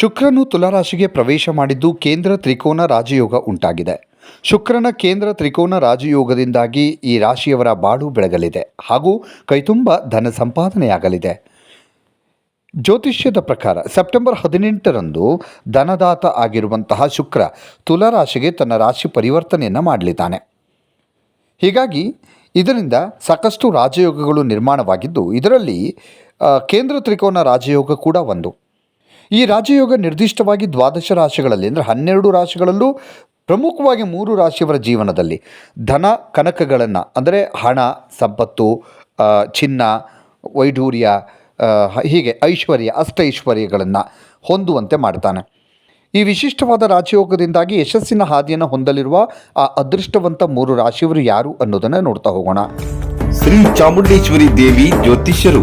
ಶುಕ್ರನು ತುಲಾರಾಶಿಗೆ ಪ್ರವೇಶ ಮಾಡಿದ್ದು ಕೇಂದ್ರ ತ್ರಿಕೋನ ರಾಜಯೋಗ ಉಂಟಾಗಿದೆ. ಶುಕ್ರನ ಕೇಂದ್ರ ತ್ರಿಕೋನ ರಾಜಯೋಗದಿಂದಾಗಿ ಈ ರಾಶಿಯವರ ಬಾಳು ಬೆಳಗಲಿದೆ ಹಾಗೂ ಕೈತುಂಬ ಧನ ಸಂಪಾದನೆಯಾಗಲಿದೆ. ಜ್ಯೋತಿಷ್ಯದ ಪ್ರಕಾರ ಸೆಪ್ಟೆಂಬರ್ ಹದಿನೆಂಟರಂದು ಧನದಾತ ಆಗಿರುವಂತಹ ಶುಕ್ರ ತುಲಾರಾಶಿಗೆ ತನ್ನ ರಾಶಿ ಪರಿವರ್ತನೆಯನ್ನು ಮಾಡಲಿದ್ದಾನೆ. ಹೀಗಾಗಿ ಇದರಿಂದ ಸಾಕಷ್ಟು ರಾಜಯೋಗಗಳು ನಿರ್ಮಾಣವಾಗಿದ್ದು ಇದರಲ್ಲಿ ಕೇಂದ್ರ ತ್ರಿಕೋನ ರಾಜಯೋಗ ಕೂಡ ಒಂದು. ಈ ರಾಜಯೋಗ ನಿರ್ದಿಷ್ಟವಾಗಿ ದ್ವಾದಶ ರಾಶಿಗಳಲ್ಲಿ, ಅಂದರೆ ಹನ್ನೆರಡು ರಾಶಿಗಳಲ್ಲೂ ಪ್ರಮುಖವಾಗಿ ಮೂರು ರಾಶಿಯವರ ಜೀವನದಲ್ಲಿ ಧನ ಕನಕಗಳನ್ನು, ಅಂದರೆ ಹಣ, ಸಂಪತ್ತು ಚಿನ್ನ, ವೈಢೂರ್ಯ ಹೀಗೆ ಐಶ್ವರ್ಯ ಅಷ್ಟೈಶ್ವರ್ಯಗಳನ್ನು ಹೊಂದುವಂತೆ ಮಾಡ್ತಾನೆ. ಈ ವಿಶಿಷ್ಟವಾದ ರಾಜಯೋಗದಿಂದಾಗಿ ಯಶಸ್ಸಿನ ಹಾದಿಯನ್ನು ಹೊಂದಲಿರುವ ಆ ಅದೃಷ್ಟವಂತ ಮೂರು ರಾಶಿಯವರು ಯಾರು ಅನ್ನೋದನ್ನು ನೋಡ್ತಾ ಹೋಗೋಣ. ಶ್ರೀ ಚಾಮುಂಡೇಶ್ವರಿ ದೇವಿ ಜ್ಯೋತಿಷ್ಯರು.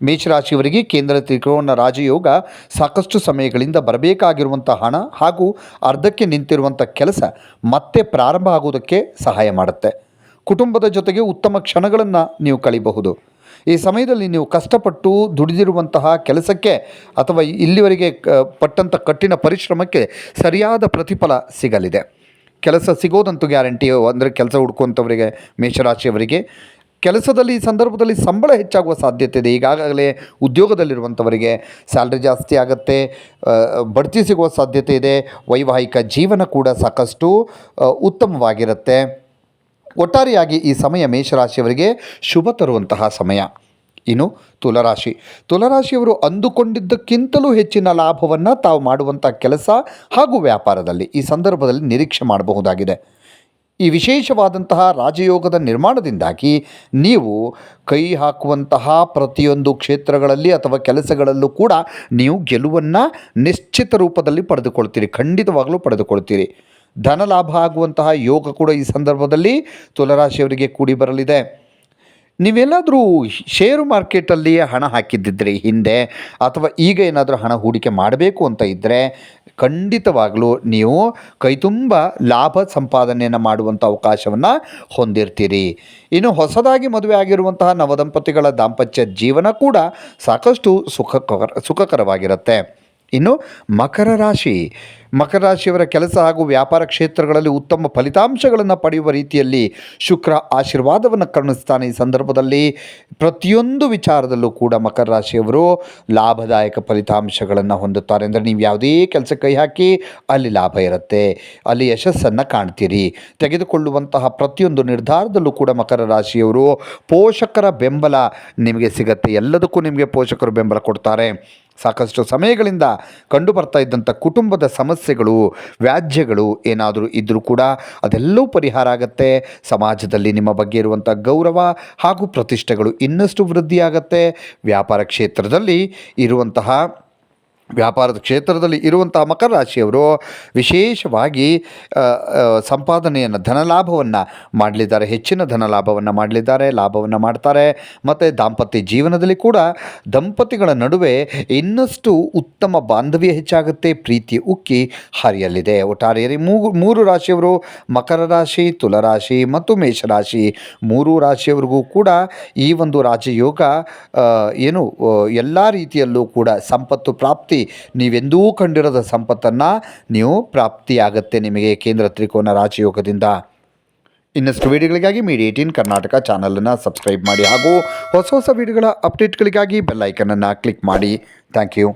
ಮೇಷರಾಶಿಯವರಿಗೆ ಕೇಂದ್ರ ತ್ರಿಕೋನ ರಾಜಯೋಗ ಸಾಕಷ್ಟು ಸಮಯಗಳಿಂದ ಬರಬೇಕಾಗಿರುವಂಥ ಹಣ ಹಾಗೂ ಅರ್ಧಕ್ಕೆ ನಿಂತಿರುವಂಥ ಕೆಲಸ ಮತ್ತೆ ಪ್ರಾರಂಭ ಆಗುವುದಕ್ಕೆ ಸಹಾಯ ಮಾಡುತ್ತೆ. ಕುಟುಂಬದ ಜೊತೆಗೆ ಉತ್ತಮ ಕ್ಷಣಗಳನ್ನು ನೀವು ಕಳಿಬಹುದು. ಈ ಸಮಯದಲ್ಲಿ ನೀವು ಕಷ್ಟಪಟ್ಟು ದುಡಿದಿರುವಂತಹ ಕೆಲಸಕ್ಕೆ ಅಥವಾ ಇಲ್ಲಿವರೆಗೆ ಪಟ್ಟಂಥ ಕಠಿಣ ಪರಿಶ್ರಮಕ್ಕೆ ಸರಿಯಾದ ಪ್ರತಿಫಲ ಸಿಗಲಿದೆ. ಕೆಲಸ ಸಿಗೋದಂತೂ ಗ್ಯಾರಂಟಿ, ಅಂದರೆ ಕೆಲಸ ಹುಡ್ಕೊಂಥವರಿಗೆ ಮೇಷರಾಶಿಯವರಿಗೆ ಕೆಲಸದಲ್ಲಿ ಈ ಸಂದರ್ಭದಲ್ಲಿ ಸಂಬಳ ಹೆಚ್ಚಾಗುವ ಸಾಧ್ಯತೆ ಇದೆ. ಈಗಾಗಲೇ ಉದ್ಯೋಗದಲ್ಲಿರುವಂಥವರಿಗೆ ಸ್ಯಾಲ್ರಿ ಜಾಸ್ತಿ ಆಗುತ್ತೆ ಬಡ್ತಿ ಸಿಗುವ ಸಾಧ್ಯತೆ ಇದೆ. ವೈವಾಹಿಕ ಜೀವನ ಕೂಡ ಸಾಕಷ್ಟು ಉತ್ತಮವಾಗಿರುತ್ತೆ. ಒಟ್ಟಾರೆಯಾಗಿ ಈ ಸಮಯ ಮೇಷರಾಶಿಯವರಿಗೆ ಶುಭ ತರುವಂತಹ ಸಮಯ. ಇನ್ನು ತುಲರಾಶಿ. ತುಲರಾಶಿಯವರು ಅಂದುಕೊಂಡಿದ್ದಕ್ಕಿಂತಲೂ ಹೆಚ್ಚಿನ ಲಾಭವನ್ನು ತಾವು ಮಾಡುವಂಥ ಕೆಲಸ ಹಾಗೂ ವ್ಯಾಪಾರದಲ್ಲಿ ಈ ಸಂದರ್ಭದಲ್ಲಿ ನಿರೀಕ್ಷೆ ಮಾಡಬಹುದಾಗಿದೆ. ಈ ವಿಶೇಷವಾದಂತಹ ರಾಜಯೋಗದ ನಿರ್ಮಾಣದಿಂದಾಗಿ ನೀವು ಕೈ ಹಾಕುವಂತಹ ಪ್ರತಿಯೊಂದು ಕ್ಷೇತ್ರಗಳಲ್ಲಿ ಅಥವಾ ಕೆಲಸಗಳಲ್ಲೂ ಕೂಡ ನೀವು ಗೆಲುವನ್ನು ನಿಶ್ಚಿತ ರೂಪದಲ್ಲಿ ಪಡೆದುಕೊಳ್ತೀರಿ, ಖಂಡಿತವಾಗಲೂ ಪಡೆದುಕೊಳ್ತೀರಿ. ಧನ ಲಾಭ ಆಗುವಂತಹ ಯೋಗ ಕೂಡ ಈ ಸಂದರ್ಭದಲ್ಲಿ ತುಲರಾಶಿಯವರಿಗೆ ಕೂಡಿ ಬರಲಿದೆ. ನೀವೆಲ್ಲಾದರೂ ಷೇರು ಮಾರ್ಕೆಟಲ್ಲಿಯೇ ಹಣ ಹಾಕಿದ್ದಿದ್ರೆ ಹಿಂದೆ, ಅಥವಾ ಈಗ ಏನಾದರೂ ಹಣ ಹೂಡಿಕೆ ಮಾಡಬೇಕು ಅಂತ ಇದ್ದರೆ ಖಂಡಿತವಾಗಲೂ ನೀವು ಕೈತುಂಬ ಲಾಭ ಸಂಪಾದನೆಯನ್ನು ಮಾಡುವಂಥ ಅವಕಾಶವನ್ನು ಹೊಂದಿರ್ತೀರಿ. ಇನ್ನು ಹೊಸದಾಗಿ ಮದುವೆ ಆಗಿರುವಂತಹ ನವದಂಪತಿಗಳ ದಾಂಪತ್ಯ ಜೀವನ ಕೂಡ ಸಾಕಷ್ಟು ಸುಖಕರ, ಸುಖಕರವಾಗಿರುತ್ತೆ. ಇನ್ನು ಮಕರ ರಾಶಿ. ಮಕರ ರಾಶಿಯವರ ಕೆಲಸ ಹಾಗೂ ವ್ಯಾಪಾರ ಕ್ಷೇತ್ರಗಳಲ್ಲಿ ಉತ್ತಮ ಫಲಿತಾಂಶಗಳನ್ನು ಪಡೆಯುವ ರೀತಿಯಲ್ಲಿ ಶುಕ್ರ ಆಶೀರ್ವಾದವನ್ನು ಕರುಣಿಸ್ತಾನೆ. ಈ ಸಂದರ್ಭದಲ್ಲಿ ಪ್ರತಿಯೊಂದು ವಿಚಾರದಲ್ಲೂ ಕೂಡ ಮಕರ ರಾಶಿಯವರು ಲಾಭದಾಯಕ ಫಲಿತಾಂಶಗಳನ್ನು ಹೊಂದುತ್ತಾರೆ. ಅಂದರೆ ನೀವು ಯಾವುದೇ ಕೆಲಸ ಕೈ ಹಾಕಿ ಅಲ್ಲಿ ಲಾಭ ಇರುತ್ತೆ. ಅಲ್ಲಿ ಯಶಸ್ಸನ್ನು ಕಾಣ್ತೀರಿ. ತೆಗೆದುಕೊಳ್ಳುವಂತಹ ಪ್ರತಿಯೊಂದು ನಿರ್ಧಾರದಲ್ಲೂ ಕೂಡ ಮಕರ ರಾಶಿಯವರು ಪೋಷಕರ ಬೆಂಬಲ ನಿಮಗೆ ಸಿಗತ್ತೆ. ಎಲ್ಲದಕ್ಕೂ ನಿಮಗೆ ಪೋಷಕರು ಬೆಂಬಲ ಕೊಡ್ತಾರೆ. ಸಾಕಷ್ಟು ಸಮಯಗಳಿಂದ ಕಂಡು ಬರ್ತಾ ಇದ್ದಂಥ ಕುಟುಂಬದ ಸಮಸ್ಯೆಗಳು, ವ್ಯಾಜ್ಯಗಳು ಏನಾದರೂ ಇದ್ದರೂ ಕೂಡ ಅದೆಲ್ಲವೂ ಪರಿಹಾರ ಆಗುತ್ತೆ. ಸಮಾಜದಲ್ಲಿ ನಿಮ್ಮ ಬಗ್ಗೆ ಇರುವಂಥ ಗೌರವ ಹಾಗೂ ಪ್ರತಿಷ್ಠೆಗಳು ಇನ್ನಷ್ಟು ವೃದ್ಧಿಯಾಗತ್ತೆ. ವ್ಯಾಪಾರ ಕ್ಷೇತ್ರದಲ್ಲಿ ಇರುವಂತಹ ವ್ಯಾಪಾರದ ಕ್ಷೇತ್ರದಲ್ಲಿ ಇರುವಂಥ ಮಕರ ರಾಶಿಯವರು ವಿಶೇಷವಾಗಿ ಸಂಪಾದನೆಯನ್ನು, ಧನ ಸಂಪಾದನೆಯನ್ನು ಧನಲಾಭವನ್ನು ಮಾಡಲಿದ್ದಾರೆ. ಹೆಚ್ಚಿನ ಧನಲಾಭವನ್ನು ಮಾಡಲಿದ್ದಾರೆ, ಲಾಭವನ್ನು ಮಾಡ್ತಾರೆ. ಮತ್ತು ದಾಂಪತ್ಯ ಜೀವನದಲ್ಲಿ ಕೂಡ ದಂಪತಿಗಳ ನಡುವೆ ಇನ್ನಷ್ಟು ಉತ್ತಮ ಬಾಂಧವ್ಯ ಹೆಚ್ಚಾಗುತ್ತೆ. ಪ್ರೀತಿ ಉಕ್ಕಿ ಹರಿಯಲಿದೆ ಒಟ್ಟಾರೆಯಲ್ಲಿ ಮೂರು ಮೂರು ರಾಶಿಯವರು ಮಕರ ರಾಶಿ, ತುಲರಾಶಿ ಮತ್ತು ಮೇಷರಾಶಿ ಮೂರು ರಾಶಿಯವರಿಗೂ ಕೂಡ ಈ ಒಂದು ರಾಜಯೋಗ ಏನು ಎಲ್ಲ ರೀತಿಯಲ್ಲೂ ಕೂಡ ಸಂಪತ್ತು ಪ್ರಾಪ್ತಿ ನೀವೆಂದೂ ಕಂಡಿರದ ಸಂಪತ್ತನ್ನು ನೀವು ಪ್ರಾಪ್ತಿಯಾಗುತ್ತೆ ನಿಮಗೆ ಕೇಂದ್ರ ತ್ರಿಕೋನ ರಾಜಯೋಗದಿಂದ. ಇನ್ನಷ್ಟು ವಿಡಿಯೋಗಳಿಗಾಗಿ ಮೀಡಿಯಾ ಏಟೀನ್ ಕರ್ನಾಟಕ ಚಾನಲನ್ನು ಸಬ್ಸ್ಕ್ರೈಬ್ ಮಾಡಿ ಹಾಗೂ ಹೊಸ ಹೊಸ ವಿಡಿಯೋಗಳ ಅಪ್ಡೇಟ್ಗಳಿಗಾಗಿ ಬೆಲ್ಲೈಕನನ್ನು ಕ್ಲಿಕ್ ಮಾಡಿ. Thank you.